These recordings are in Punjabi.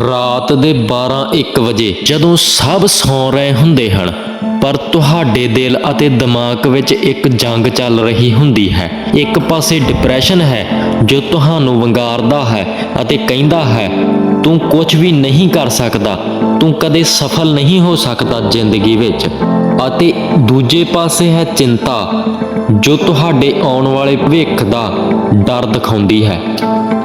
ਰਾਤ ਦੇ 12-1 ਵਜੇ ਜਦੋਂ ਸਭ ਸੌਂ ਰਹੇ ਹੁੰਦੇ ਹਨ, ਪਰ ਤੁਹਾਡੇ ਦਿਲ ਅਤੇ ਦਿਮਾਗ ਵਿੱਚ ਇੱਕ ਜੰਗ ਚੱਲ ਰਹੀ ਹੁੰਦੀ ਹੈ। ਇੱਕ ਪਾਸੇ ਡਿਪਰੈਸ਼ਨ ਹੈ, ਜੋ ਤੁਹਾਨੂੰ ਵੰਗਾਰਦਾ ਹੈ ਅਤੇ ਕਹਿੰਦਾ ਹੈ, ਤੂੰ ਕੁਝ ਵੀ ਨਹੀਂ ਕਰ ਸਕਦਾ, ਤੂੰ ਕਦੇ ਸਫਲ ਨਹੀਂ ਹੋ ਸਕਦਾ ਜ਼ਿੰਦਗੀ ਵਿੱਚ। ਅਤੇ ਦੂਜੇ ਪਾਸੇ ਹੈ ਚਿੰਤਾ, ਜੋ ਤੁਹਾਡੇ ਆਉਣ ਵਾਲੇ ਭਵਿੱਖ ਦਾ ਡਰ ਦਿਖਾਉਂਦੀ ਹੈ।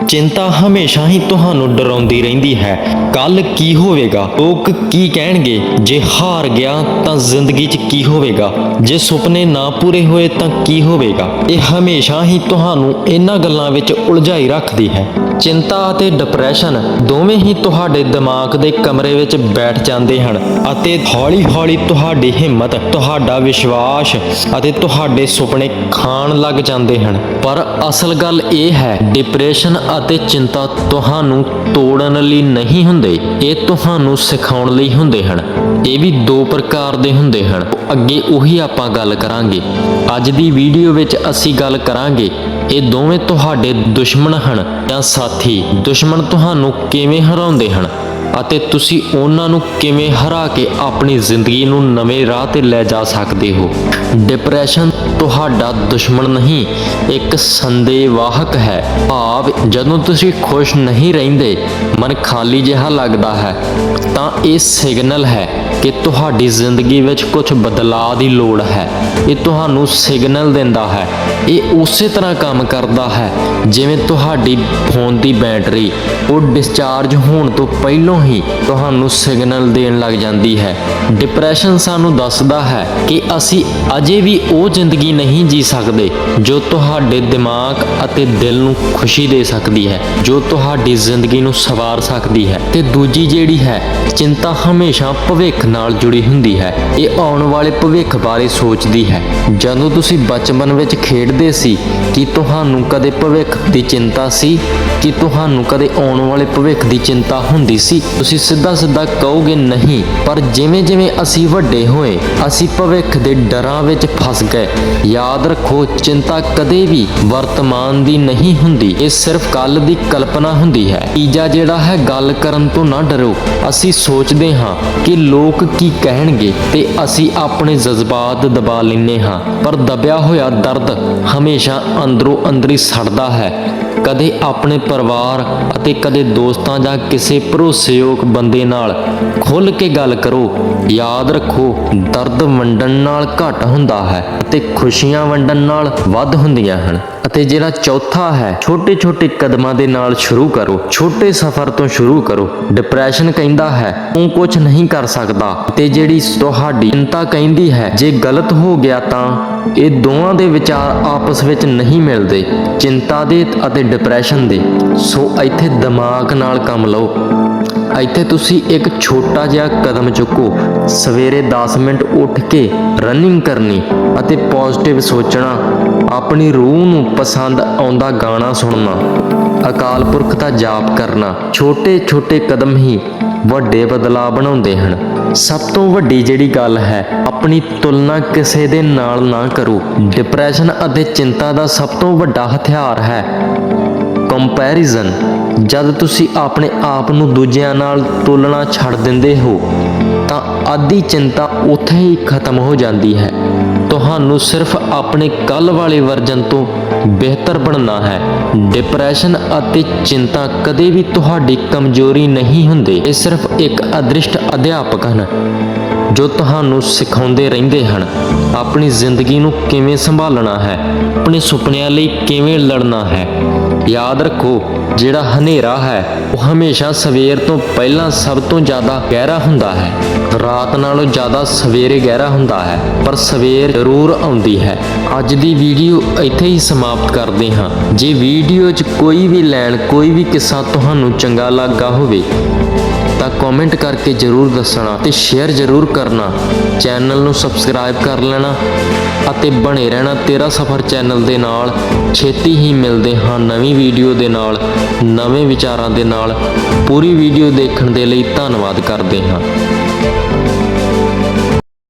ਚਿੰਤਾ ਹਮੇਸ਼ਾ ਹੀ ਤੁਹਾਨੂੰ ਡਰਾਉਂਦੀ ਰਹਿੰਦੀ ਹੈ। ਕੱਲ ਕੀ ਹੋਵੇਗਾ? ਲੋਕ ਕੀ ਕਹਿਣਗੇ? ਜੇ ਹਾਰ ਗਿਆ ਤਾਂ ਜ਼ਿੰਦਗੀ 'ਚ ਕੀ ਹੋਵੇਗਾ? ਜੇ ਸੁਪਨੇ ਨਾ ਪੂਰੇ ਹੋਏ ਤਾਂ ਕੀ ਹੋਵੇਗਾ? ਇਹ ਹਮੇਸ਼ਾ ਹੀ ਤੁਹਾਨੂੰ ਇਹਨਾਂ ਗੱਲਾਂ ਵਿੱਚ ਉਲਝਾਈ ਰੱਖਦੀ ਹੈ। ਚਿੰਤਾ ਅਤੇ ਡਿਪਰੈਸ਼ਨ ਦੋਵੇਂ ਹੀ ਤੁਹਾਡੇ ਦਿਮਾਗ ਦੇ ਕਮਰੇ ਵਿੱਚ ਬੈਠ ਜਾਂਦੇ ਹਨ ਅਤੇ ਹੌਲੀ-ਹੌਲੀ ਤੁਹਾਡੀ ਹਿੰਮਤ, ਤੁਹਾਡਾ ਵਿਸ਼ਵਾਸ ਅਤੇ ਤੁਹਾਡੇ ਸੁਪਨੇ ਖਾਣ ਲੱਗ ਜਾਂਦੇ ਹਨ। ਪਰ ਅਸਲ ਗੱਲ ਇਹ ਹੈ, ਡਿਪਰੈਸ਼ਨ ਅਤੇ ਚਿੰਤਾ ਤੁਹਾਨੂੰ ਤੋੜਨ ਲਈ ਨਹੀਂ ਹੁੰਦੇ, ਇਹ ਤੁਹਾਨੂੰ ਸਿਖਾਉਣ ਲਈ ਹੁੰਦੇ ਹਨ। ਇਹ ਵੀ ਦੋ ਪ੍ਰਕਾਰ ਦੇ ਹੁੰਦੇ ਹਨ। ਅੱਗੇ ਉਹੀ ਆਪਾਂ ਗੱਲ ਕਰਾਂਗੇ। ਅੱਜ ਦੀ ਵੀਡੀਓ ਵਿੱਚ ਅਸੀਂ ਗੱਲ ਕਰਾਂਗੇ ਇਹ ਦੋਵੇਂ ਤੁਹਾਡੇ ਦੁਸ਼ਮਣ ਹਨ ਜਾਂ ਸਾਥੀ, ਦੁਸ਼ਮਣ ਤੁਹਾਨੂੰ ਕਿਵੇਂ ਹਰਾਉਂਦੇ ਹਨ? ਅਤੇ ਤੁਸੀਂ ਉਹਨਾਂ ਨੂੰ ਕਿਵੇਂ ਹਰਾ ਕੇ ਆਪਣੀ ਜ਼ਿੰਦਗੀ ਨੂੰ ਨਵੇਂ ਰਾਹ ਤੇ ਲੈ ਜਾ ਸਕਦੇ ਹੋ? ਡਿਪਰੈਸ਼ਨ ਤੁਹਾਡਾ ਦੁਸ਼ਮਣ ਨਹੀਂ, ਇੱਕ ਸੰਦੇਹਵਾਹਕ ਹੈ। ਭਾਵ, ਜਦੋਂ ਤੁਸੀਂ ਖੁਸ਼ ਨਹੀਂ ਰਹਿੰਦੇ, ਮਨ ਖਾਲੀ ਜਿਹਾ ਲੱਗਦਾ ਹੈ, ਤਾਂ ਇਹ ਸਿਗਨਲ ਹੈ ਕਿ ਤੁਹਾਡੀ ਜ਼ਿੰਦਗੀ ਵਿੱਚ ਕੁਝ ਬਦਲਾਅ ਦੀ ਲੋੜ ਹੈ। ਇਹ ਤੁਹਾਨੂੰ ਸਿਗਨਲ ਦਿੰਦਾ ਹੈ। ਇਹ ਉਸੇ ਤਰ੍ਹਾਂ ਕੰਮ ਕਰਦਾ ਹੈ, ਜਿਵੇਂ ਤੁਹਾਡੀ ਫੋਨ ਦੀ ਬੈਟਰੀ, ਉਹ ਡਿਸਚਾਰਜ ਹੋਣ ਤੋਂ ਪਹਿਲਾਂ ਹੀ ਤੁਹਾਨੂੰ ਸਿਗਨਲ ਦੇਣ ਲੱਗ ਜਾਂਦੀ ਹੈ। ਡਿਪਰੈਸ਼ਨ ਸਾਨੂੰ ਦੱਸਦਾ ਹੈ ਕਿ ਅਸੀਂ ਅਜੇ ਵੀ ਉਹ ਜ਼ਿੰਦਗੀ ਨਹੀਂ ਜੀ ਸਕਦੇ ਜੋ ਤੁਹਾਡੇ ਦਿਮਾਗ ਅਤੇ ਦਿਲ ਨੂੰ ਖੁਸ਼ੀ ਦੇ ਸਕਦੀ ਹੈ, ਜੋ ਤੁਹਾਡੀ ਜ਼ਿੰਦਗੀ ਨੂੰ ਸਵਾਰ ਸਕਦੀ ਹੈ। ਤੇ ਦੂਜੀ ਜਿਹੜੀ ਹੈ, ਚਿੰਤਾ ਹਮੇਸ਼ਾ ਭਵਿੱਖ ਨਾਲ ਜੁੜੀ ਹੁੰਦੀ ਹੈ। ਇਹ ਆਉਣ ਵਾਲੇ ਭਵਿੱਖ ਬਾਰੇ ਸੋਚਦੀ ਹੈ। ਜਦੋਂ ਤੁਸੀਂ ਬਚਪਨ ਵਿੱਚ ਖੇਡਦੇ ਸੀ, ਕਿ ਤੁਹਾਨੂੰ ਕਦੇ ਭਵਿੱਖ ਦੀ ਚਿੰਤਾ ਸੀ? ਕਿ ਤੁਹਾਨੂੰ ਕਦੇ ਆਉਣ ਵਾਲੇ ਭਵਿੱਖ ਦੀ ਚਿੰਤਾ ਹੁੰਦੀ ਸੀ? ਤੁਸੀਂ ਸਿੱਧਾ ਸਿੱਧਾ ਕਹੋਗੇ ਨਹੀਂ, ਪਰ ਜਿਵੇਂ ਜਿਵੇਂ ਅਸੀਂ ਵੱਡੇ ਹੋਏ, ਅਸੀਂ ਭਵਿੱਖ ਦੇ ਡਰਾਂ ਵਿੱਚ ਫਸ ਗਏ। ਯਾਦ ਰੱਖੋ, ਚਿੰਤਾ ਕਦੇ ਵੀ ਵਰਤਮਾਨ ਦੀ ਨਹੀਂ ਹੁੰਦੀ। ਇਹ ਸਿਰਫ ਕੱਲ ਦੀ ਕਲਪਨਾ ਹੁੰਦੀ ਹੈ। ਤੀਜਾ ਜਿਹੜਾ ਹੈ, ਗੱਲ ਕਰਨ ਤੋਂ ਨਾ ਡਰੋ। ਅਸੀਂ ਸੋਚਦੇ ਹਾਂ ਕਿ ਲੋਕ ਕੀ ਕਹਿਣਗੇ ਤੇ ਅਸੀਂ ਆਪਣੇ ਜਜ਼ਬਾਤ ਦਬਾ ਲੈਂਦੇ ਹਾਂ। ਪਰ ਦਬਿਆ ਹੋਇਆ ਦਰਦ ਹਮੇਸ਼ਾ ਅੰਦਰੋਂ ਅੰਦਰੀ ਸੜਦਾ ਹੈ। ਕਦੇ ਆਪਣੇ ਪਰਿਵਾਰ ਅਤੇ ਕਦੇ ਦੋਸਤਾਂ ਜਾਂ ਕਿਸੇ ਭਰੋਸੇਯੋਗ ਬੰਦੇ ਨਾਲ ਖੁੱਲ੍ਹ ਕੇ ਗੱਲ ਕਰੋ। ਯਾਦ ਰੱਖੋ, ਦਰਦ ਵੰਡਣ ਨਾਲ ਘੱਟ ਹੁੰਦਾ ਹੈ ਅਤੇ ਖੁਸ਼ੀਆਂ ਵੰਡਣ ਨਾਲ ਵੱਧ ਹੁੰਦੀਆਂ ਹਨ। ਅਤੇ ਜਿਹੜਾ ਚੌਥਾ ਹੈ, ਛੋਟੇ-ਛੋਟੇ ਕਦਮਾਂ ਦੇ ਨਾਲ ਸ਼ੁਰੂ ਕਰੋ। ਛੋਟੇ ਸਫ਼ਰ ਤੋਂ ਸ਼ੁਰੂ ਕਰੋ। ਡਿਪਰੈਸ਼ਨ ਕਹਿੰਦਾ ਹੈ, ਤੂੰ ਕੁਝ ਨਹੀਂ ਕਰ ਸਕਦਾ। ਤੇ ਜਿਹੜੀ ਤੁਹਾਡੀ ਚਿੰਤਾ ਕਹਿੰਦੀ ਹੈ, ਜੇ ਗਲਤ ਹੋ ਗਿਆ ਤਾਂ ਇਹ ਦੋਵਾਂ ਦੇ ਵਿਚਾਰ ਆਪਸ ਵਿੱਚ ਨਹੀਂ ਮਿਲਦੇ। ਚਿੰਤਾ ਦੇ ਅਤੇ ਡਿਪਰੈਸ਼ਨ ਦੇ। ਸੋ ਇੱਥੇ ਦਿਮਾਗ ਨਾਲ ਕੰਮ ਲਓ। ਇੱਥੇ ਤੁਸੀਂ ਇੱਕ ਛੋਟਾ ਜਿਹਾ ਕਦਮ ਚੁੱਕੋ। ਸਵੇਰੇ 10 ਮਿੰਟ ਉੱਠ ਕੇ ਰਨਿੰਗ ਕਰਨੀ ਅਤੇ ਪੋਜ਼ਿਟਿਵ ਸੋਚਣਾ। ਆਪਣੀ ਰੂਹ ਨੂੰ ਪਸੰਦ ਆਉਂਦਾ ਗਾਣਾ ਸੁਣਨਾ, ਅਕਾਲ ਪੁਰਖ ਦਾ ਜਾਪ ਕਰਨਾ ਛੋਟੇ ਛੋਟੇ ਕਦਮ ਹੀ ਵੱਡੇ ਬਦਲਾਅ ਬਣਾਉਂਦੇ ਹਨ। ਸਭ ਤੋਂ ਵੱਡੀ ਜਿਹੜੀ ਗੱਲ ਹੈ, ਆਪਣੀ ਤੁਲਨਾ ਕਿਸੇ ਦੇ ਨਾਲ ਨਾ ਕਰੋ। ਡਿਪਰੈਸ਼ਨ ਅਤੇ ਚਿੰਤਾ ਦਾ ਸਭ ਤੋਂ ਵੱਡਾ ਹਥਿਆਰ ਹੈ। ਕੰਪੈਰੀਜ਼ਨ ਜਦ ਤੁਸੀਂ ਆਪਣੇ ਆਪ ਨੂੰ ਦੂਜਿਆਂ ਨਾਲ ਤੁਲਨਾ ਛੱਡ ਦਿੰਦੇ ਹੋ, ਤਾਂ ਆਦੀ ਚਿੰਤਾ ਉੱਥੇ ਹੀ ਖਤਮ ਹੋ ਜਾਂਦੀ ਹੈ। ਤੁਹਾਨੂੰ ਸਿਰਫ ਆਪਣੇ ਕੱਲ ਵਾਲੇ ਵਰਜਨ ਤੋਂ ਬਿਹਤਰ ਬਣਨਾ ਹੈ। ਡਿਪਰੈਸ਼ਨ ਅਤੇ ਚਿੰਤਾ ਕਦੇ ਵੀ ਤੁਹਾਡੀ ਕਮਜ਼ੋਰੀ ਨਹੀਂ ਹੁੰਦੇ। ਇਹ ਸਿਰਫ ਇੱਕ ਅਦ੍ਰਿਸ਼ਟ ਅਧਿਆਪਕ ਹਨ, ਜੋ ਤੁਹਾਨੂੰ ਸਿਖਾਉਂਦੇ ਰਹਿੰਦੇ ਹਨ, ਆਪਣੀ ਜ਼ਿੰਦਗੀ ਨੂੰ ਕਿਵੇਂ ਸੰਭਾਲਣਾ ਹੈ, ਆਪਣੇ ਸੁਪਨਿਆਂ ਲਈ ਕਿਵੇਂ ਲੜਨਾ ਹੈ। ਯਾਦ ਰੱਖੋ, ਜਿਹੜਾ ਹਨੇਰਾ ਹੈ, ਉਹ ਹਮੇਸ਼ਾ ਸਵੇਰ ਤੋਂ ਪਹਿਲਾਂ ਸਭ ਤੋਂ ਜ਼ਿਆਦਾ ਗਹਿਰਾ ਹੁੰਦਾ ਹੈ। ਰਾਤ ਨਾਲੋਂ ਜ਼ਿਆਦਾ ਸਵੇਰੇ ਗਹਿਰਾ ਹੁੰਦਾ ਹੈ, ਪਰ ਸਵੇਰ ਜ਼ਰੂਰ ਆਉਂਦੀ ਹੈ। ਅੱਜ ਦੀ ਵੀਡੀਓ ਇੱਥੇ ਹੀ ਸਮਾਪਤ ਕਰਦੇ ਹਾਂ। ਜੇ ਵੀਡੀਓ 'ਚ ਕੋਈ ਵੀ ਲੈਣ, ਕੋਈ ਵੀ ਕਿੱਸਾ ਤੁਹਾਨੂੰ ਚੰਗਾ ਲੱਗਾ ਹੋਵੇ ਕਮੈਂਟ ਕਰਕੇ ਜਰੂਰ ਦੱਸਣਾ ਤੇ ਸ਼ੇਅਰ ਜਰੂਰ ਕਰਨਾ। ਚੈਨਲ ਨੂੰ ਸਬਸਕ੍ਰਾਈਬ ਕਰ ਲੈਣਾ ਅਤੇ ਬਣੇ ਰਹਿਣਾ ਤੇਰਾ ਸਫਰ ਚੈਨਲ ਦੇ ਨਾਲ। ਛੇਤੀ ਹੀ ਮਿਲਦੇ ਹਾਂ ਨਵੀਂ ਵੀਡੀਓ ਦੇ ਨਾਲ, ਨਵੇਂ ਵਿਚਾਰਾਂ ਦੇ ਨਾਲ। ਪੂਰੀ ਵੀਡੀਓ ਦੇਖਣ ਦੇ ਲਈ ਧੰਨਵਾਦ ਕਰਦੇ ਹਾਂ।